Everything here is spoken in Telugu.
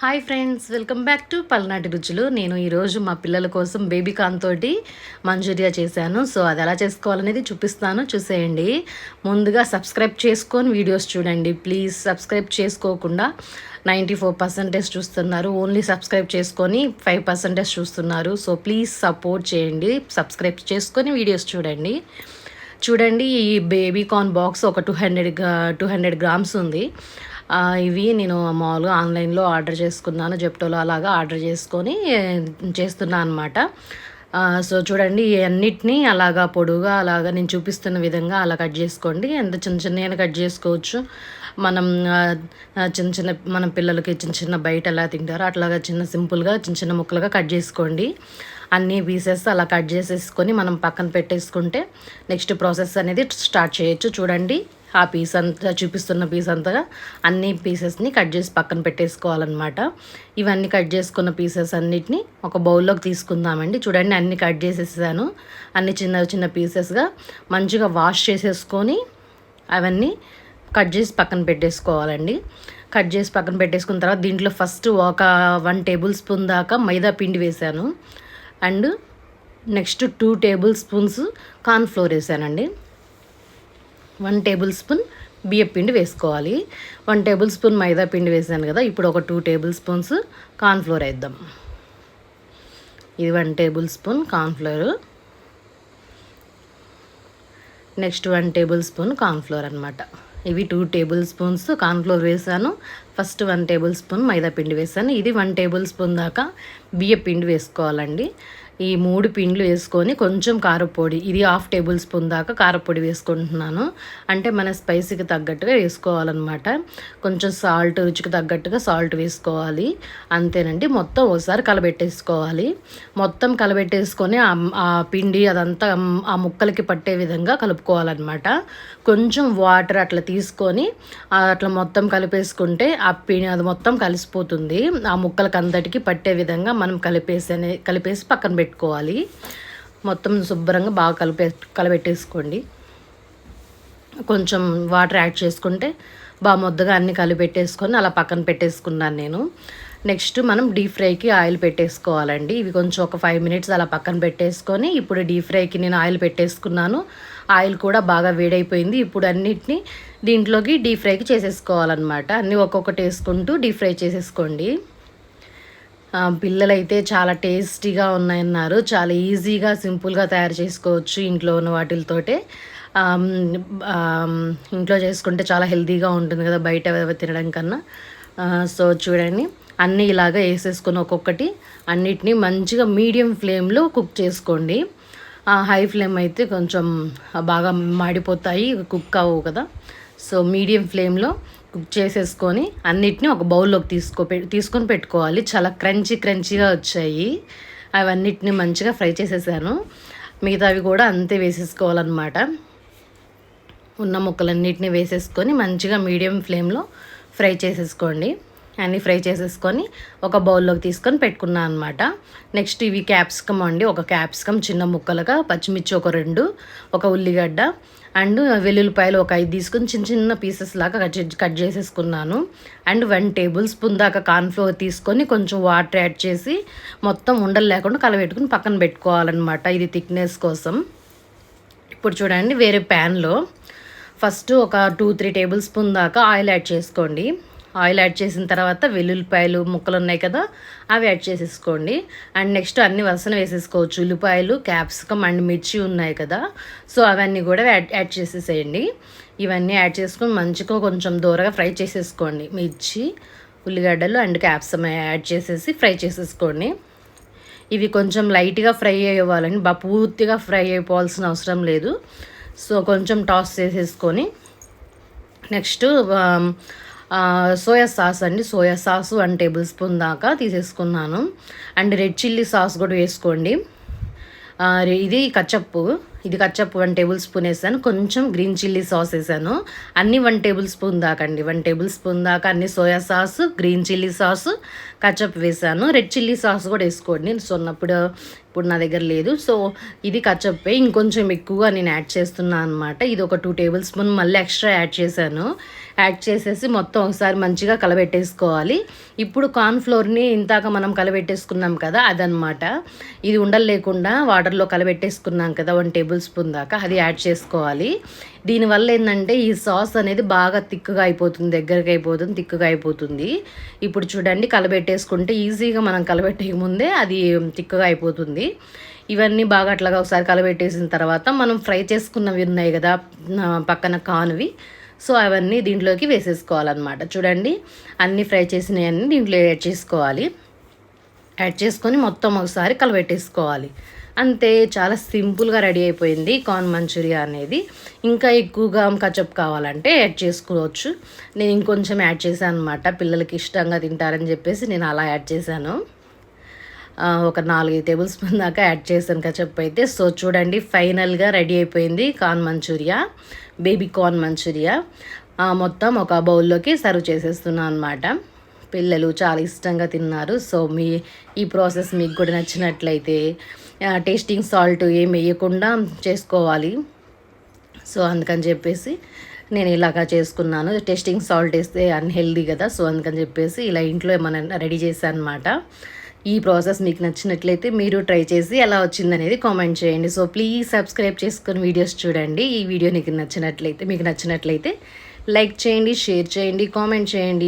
Hi friends welcome back to Palnati Ruchulu. నేను ఈరోజు మా పిల్లల కోసం బేబీ కాన్ తోటి మంచూరియా చేశాను. సో అది ఎలా చేసుకోవాలనేది చూపిస్తాను. చూసేయండి. ముందుగా సబ్స్క్రైబ్ చేసుకొని వీడియోస్ చూడండి. ప్లీజ్ సబ్స్క్రైబ్ చేసుకోకుండా నైంటీ ఫోర్ పర్సెంటేజ్ చూస్తున్నారు. ఓన్లీ సబ్స్క్రైబ్ చేసుకొని ఫైవ్ పర్సెంటేజ్ చూస్తున్నారు. సో ప్లీజ్ సపోర్ట్ చేయండి. సబ్స్క్రైబ్ చేసుకొని వీడియోస్ చూడండి. చూడండి ఈ బేబీ కార్న్ బాక్స్ ఒక two hundred two hundred grams ఉంది. ఇవి నేను మామూలుగా ఆన్లైన్లో ఆర్డర్ చేసుకున్నాను జెప్టోలో అలాగా ఆర్డర్ చేసుకొని చేస్తున్నాను అనమాట సో చూడండి అన్నిటినీ అలాగా పొడుగా అలాగా నేను చూపిస్తున్న విధంగా అలా కట్ చేసుకోండి. ఎంత చిన్న చిన్న కట్ చేసుకోవచ్చు. మనం చిన్న చిన్న మన పిల్లలకి చిన్న చిన్న బయట ఎలా తింటారో అట్లాగా చిన్న సింపుల్గా చిన్న చిన్న ముక్కలుగా కట్ చేసుకోండి. అన్ని పీసెస్ అలా కట్ చేసేసుకొని మనం పక్కన పెట్టేసుకుంటే నెక్స్ట్ ప్రాసెస్ అనేది స్టార్ట్ చేయొచ్చు. చూడండి. ఆ పీస్ అంతా చూపిస్తున్న పీస్ అంతగా అన్ని పీసెస్ని కట్ చేసి పక్కన పెట్టేసుకోవాలన్నమాట. ఇవన్నీ కట్ చేసుకున్న పీసెస్ అన్నిటిని ఒక బౌల్లోకి తీసుకుందామండి. చూడండి అన్ని కట్ చేసేసాను అన్ని చిన్న చిన్న పీసెస్గా మంచిగా వాష్ చేసేసుకొని అవన్నీ కట్ చేసి పక్కన పెట్టేసుకోవాలండి. కట్ చేసి పక్కన పెట్టేసుకున్న తర్వాత దీంట్లో ఫస్ట్ ఒక వన్ టేబుల్ స్పూన్ దాకా మైదా పిండి వేసాను. And next two tablespoons cornflour వేసానండి. వన్ టేబుల్ స్పూన్ బియ్యం పిండి వేసుకోవాలి. వన్ టేబుల్ స్పూన్ మైదా పిండి వేసాను కదా ఇప్పుడు ఒక టూ టేబుల్ స్పూన్స్ కార్న్ఫ్లోర్ వేద్దాం. ఇది one tablespoon cornflour. Next one tablespoon cornflour అనమాట ఇవి టూ టేబుల్ స్పూన్స్ కార్న్ఫ్లోర్ వేసాను. ఫస్ట్ వన్ టేబుల్ స్పూన్ మైదా పిండి వేసాను. ఇది వన్ టేబుల్ స్పూన్ దాకా బియ్య పిండి వేసుకోవాలండి. ఈ మూడు పిండ్లు వేసుకొని కొంచెం కారపొడి ఇది హాఫ్ టేబుల్ స్పూన్ దాకా కారపొడి వేసుకుంటున్నాను. అంటే మన స్పైసీకి తగ్గట్టుగా వేసుకోవాలన్నమాట. కొంచెం సాల్ట్ రుచికి తగ్గట్టుగా సాల్ట్ వేసుకోవాలి. అంతేనండి మొత్తం ఒకసారి కలబెట్టేసుకోవాలి. మొత్తం కలబెట్టేసుకొని ఆ- పిండి అదంతా ఆ ముక్కలకి పట్టే విధంగా కలుపుకోవాలన్నమాట. కొంచెం వాటర్ అట్లా తీసుకొని అట్లా మొత్తం కలిపేసుకుంటే ఆ పిండి అది మొత్తం కలిసిపోతుంది. ఆ ముక్కలకి అందరికీ పట్టే విధంగా మనం కలిపేసి కలిపేసి పక్కన పెట్టుకోవాలి. మొత్తం శుభ్రంగా బాగా కలిపే కలబెట్టేసుకోండి. కొంచెం వాటర్ యాడ్ చేసుకుంటే బాగా ముద్దగా అన్ని కలిపెట్టేసుకొని అలా పక్కన పెట్టేసుకున్నాను నేను. నెక్స్ట్ మనం డీప్ ఫ్రైకి ఆయిల్ పెట్టేసుకోవాలండి. ఇవి కొంచెం ఒక ఫైవ్ మినిట్స్ అలా పక్కన పెట్టేసుకొని ఇప్పుడు డీప్ ఫ్రైకి నేను ఆయిల్ పెట్టేసుకున్నాను. ఆయిల్ కూడా బాగా వేడైపోయింది. ఇప్పుడు అన్నిటిని దీంట్లోకి డీప్ ఫ్రైకి చేసేసుకోవాలన్నమాట. అన్నీ ఒక్కొక్కటి వేసుకుంటూ డీప్ ఫ్రై చేసేసుకోండి. పిల్లలైతే చాలా టేస్టీగా ఉన్నాయన్నారు. చాలా ఈజీగా సింపుల్గా తయారు చేసుకోవచ్చు ఇంట్లో ఉన్న వాటితోటే ఇంట్లో చేసుకుంటే చాలా హెల్తీగా ఉంటుంది కదా బయట తినడం కన్నా. సో చూడండి. అన్నీ ఇలాగా వేసేసుకొని ఒక్కొక్కటి అన్నిటినీ మంచిగా మీడియం ఫ్లేమ్లో కుక్ చేసుకోండి. హై ఫ్లేమ్ అయితే కొంచెం బాగా మాడిపోతాయి కుక్ అవ్వవు కదా. సో మీడియం ఫ్లేమ్లో కుక్ చేసేసుకొని అన్నిటిని ఒక బౌల్లోకి తీసుకో తీసుకొని పెట్టుకోవాలి. చాలా క్రంచీ క్రంచీగా వచ్చాయి. అవన్నిటిని మంచిగా ఫ్రై చేసేసాను. మిగతావి కూడా అంతే వేసేసుకోవాలన్నమాట. ఉన్న ముక్కలన్నిటిని వేసేసుకొని మంచిగా మీడియం ఫ్లేమ్లో ఫ్రై చేసేసుకోండి. అన్నీ ఫ్రై చేసేసుకొని ఒక బౌల్లోకి తీసుకొని పెట్టుకున్నాను అనమాట నెక్స్ట్ ఇవి క్యాప్సికమ్ అండి. ఒక క్యాప్సికమ్ చిన్న ముక్కలుగా పచ్చిమిర్చి ఒక రెండు ఒక ఉల్లిగడ్డ అండ్ వెల్లుల్లిపాయలు ఒక ఐదు తీసుకొని చిన్న చిన్న పీసెస్ లాగా కట్ కట్ చేసేసుకున్నాను. అండ్ వన్ టేబుల్ స్పూన్ దాకా కార్న్ఫ్లోర్ తీసుకొని కొంచెం వాటర్ యాడ్ చేసి మొత్తం ఉండలు లేకుండా కలబెట్టుకుని పక్కన పెట్టుకోవాలన్నమాట ఇది థిక్నెస్ కోసం. ఇప్పుడు చూడండి వేరే ప్యాన్లో ఫస్ట్ ఒక టూ త్రీ టేబుల్ స్పూన్ దాకా ఆయిల్ యాడ్ చేసుకోండి. ఆయిల్ యాడ్ చేసిన తర్వాత వెల్లుల్లిపాయలు ముక్కలు ఉన్నాయి కదా అవి యాడ్ చేసేసుకోండి. అండ్ నెక్స్ట్ అన్ని వసన వేసేసుకోవచ్చు. ఉల్లిపాయలు క్యాప్సికమ్ అండ్ మిర్చి ఉన్నాయి కదా సో అవన్నీ కూడా యాడ్ యాడ్ చేసేసేయండి. ఇవన్నీ యాడ్ చేసుకొని మంచిగా కొంచెం దూరగా ఫ్రై చేసేసుకోండి. మిర్చి ఉల్లిగడ్డలు అండ్ క్యాప్సికమ్ యాడ్ చేసేసి ఫ్రై చేసేసుకోండి. ఇవి కొంచెం లైట్గా ఫ్రై అయ్యేవాళ్ళని బా పూర్తిగా ఫ్రై అయిపోవాల్సిన అవసరం లేదు. సో కొంచెం టాస్ చేసేసుకొని నెక్స్ట్ సోయా సాస్ అండి. Soya sauce one tablespoon దాకా తీసేసుకున్నాను. అండ్ రెడ్ చిల్లీ సాస్ కూడా వేసుకోండి. ఇది కచ్చప్పు. ఇది కచ్చప్ వన్ టేబుల్ స్పూన్ వేసాను. కొంచెం గ్రీన్ చిల్లీ సాస్ వేసాను. అన్ని వన్ టేబుల్ స్పూన్ దాకా అండి వన్ టేబుల్ స్పూన్ దాకా అన్ని soya sauce green chilli sauce ketchup వేసాను. రెడ్ చిల్లీ సాస్ కూడా వేసుకోండి. నేను సొన్నప్పుడు ఇప్పుడు నా దగ్గర లేదు. సో ఇది కచ్చప్పే. ఇంకొంచెం ఎక్కువగా నేను యాడ్ చేస్తున్నాను అనమాట ఇది ఒక టూ టేబుల్ స్పూన్. మళ్ళీ ఎక్స్ట్రా యాడ్ చేశాను. యాడ్ చేసేసి మొత్తం ఒకసారి మంచిగా కలబెట్టేసుకోవాలి. ఇప్పుడు కార్న్ఫ్లోర్ని ఇంతాక మనం కలబెట్టేసుకున్నాం కదా అదనమాట ఇది ఉండలు లేకుండా వాటర్లో కలబెట్టేసుకున్నాం కదా వన్ టేబుల్ స్పూన్ దాకా అది యాడ్ చేసుకోవాలి. దీనివల్ల ఏంటంటే ఈ సాస్ అనేది బాగా తిక్కుగా అయిపోతుంది దగ్గరగా అయిపోతుంది తిక్కుగా అయిపోతుంది. ఇప్పుడు చూడండి కలబెట్టేసుకుంటే ఈజీగా మనం కలబెట్టే ముందే అది తిక్కుగా అయిపోతుంది. ఇవన్నీ బాగా అట్లాగా ఒకసారి కలబెట్టేసిన తర్వాత మనం ఫ్రై చేసుకున్నవి ఉన్నాయి కదా పక్కన కానువి. సో అవన్నీ దీంట్లోకి వేసేసుకోవాలన్నమాట. చూడండి అన్నీ ఫ్రై చేసినవన్నీ దీంట్లో యాడ్ చేసుకోవాలి. యాడ్ చేసుకొని మొత్తం ఒకసారి కలబెట్టేసుకోవాలి. అంతే చాలా సింపుల్గా రెడీ అయిపోయింది కార్న్ మంచూరియా అనేది. ఇంకా ఎక్కువగా కచప్ కావాలంటే యాడ్ చేసుకోవచ్చు. నేను ఇంకొంచెం యాడ్ చేశాను అనమాట పిల్లలకి ఇష్టంగా తింటారని చెప్పేసి నేను అలా యాడ్ చేశాను. ఒక నాలుగు టేబుల్ స్పూన్ దాకా యాడ్ చేశాను కచప్ అయితే. సో చూడండి ఫైనల్గా రెడీ అయిపోయింది corn manchurian baby corn manchurian. మొత్తం ఒక బౌల్లోకి సర్వ్ చేసేస్తున్నాను అనమాట పిల్లలు చాలా ఇష్టంగా తిన్నారు. సో మీ ఈ ప్రాసెస్ మీకు కూడా నచ్చినట్లయితే టేస్టింగ్ సాల్ట్ ఏం వేయకుండా చేసుకోవాలి. సో అందుకని చెప్పేసి నేను ఇలాగా చేసుకున్నాను. టేస్టింగ్ సాల్ట్ వేస్తే అన్హెల్దీ కదా సో అందుకని చెప్పేసి ఇలా ఇంట్లో ఏమైనా రెడీ చేశాను అనమాట ఈ ప్రాసెస్ మీకు నచ్చినట్లయితే మీరు ట్రై చేసి ఎలా వచ్చిందనేది కామెంట్ చేయండి. సో ప్లీజ్ సబ్స్క్రైబ్ చేసుకొని వీడియోస్ చూడండి. ఈ వీడియో నీకు నచ్చినట్లయితే మీకు నచ్చినట్లయితే లైక్ చేయండి షేర్ చేయండి కామెంట్ చేయండి.